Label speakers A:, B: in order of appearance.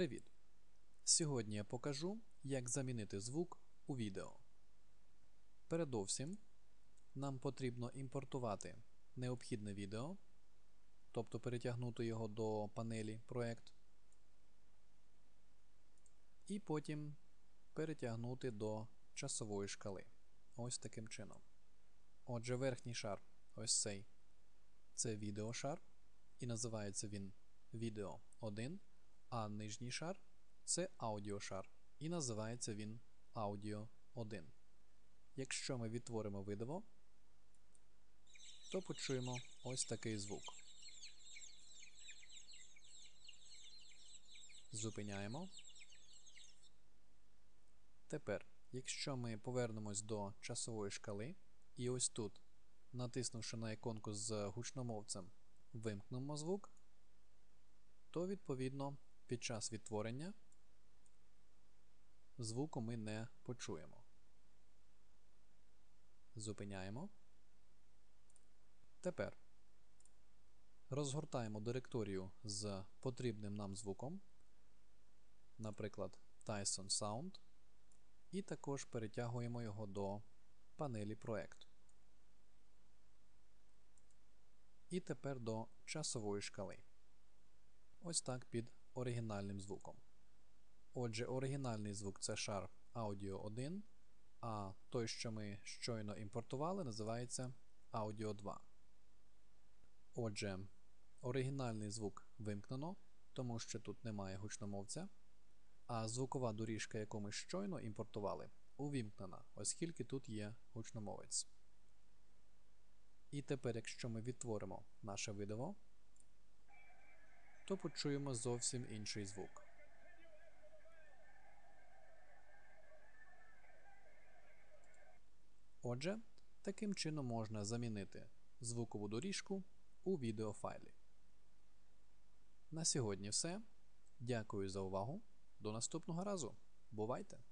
A: Привіт! Сьогодні я покажу, як замінити звук у відео. Передовсім нам потрібно імпортувати необхідне відео, тобто перетягнути його до панелі Проект, і потім перетягнути до часової шкали. Ось таким чином. Отже, верхній шар ось цей. Це відеошар, і називається він відео 1, а нижній шар це аудіошар, і називається він Audio 1. Якщо ми відтворимо видиво, то почуємо ось такий звук. Зупиняємо. Тепер, якщо ми повернемось до часової шкали, і ось тут, натиснувши на іконку з гучномовцем, вимкнемо звук, то відповідно під час відтворення звуку ми не почуємо. Зупиняємо. Тепер розгортаємо директорію з потрібним нам звуком, наприклад, Tyson Sound, і також перетягуємо його до панелі проекту. І тепер до часової шкали. Ось так під оригінальним звуком. Отже, оригінальний звук це шар Audio 1, а той, що ми щойно імпортували, називається Audio 2. Отже, оригінальний звук вимкнено, тому що тут немає гучномовця. А звукова доріжка, яку ми щойно імпортували, увімкнена, оскільки тут є гучномовець. І тепер, якщо ми відтворимо наше видиво, то почуємо зовсім інший звук. Отже, таким чином можна замінити звукову доріжку у відеофайлі. На сьогодні все. Дякую за увагу. До наступного разу. Бувайте!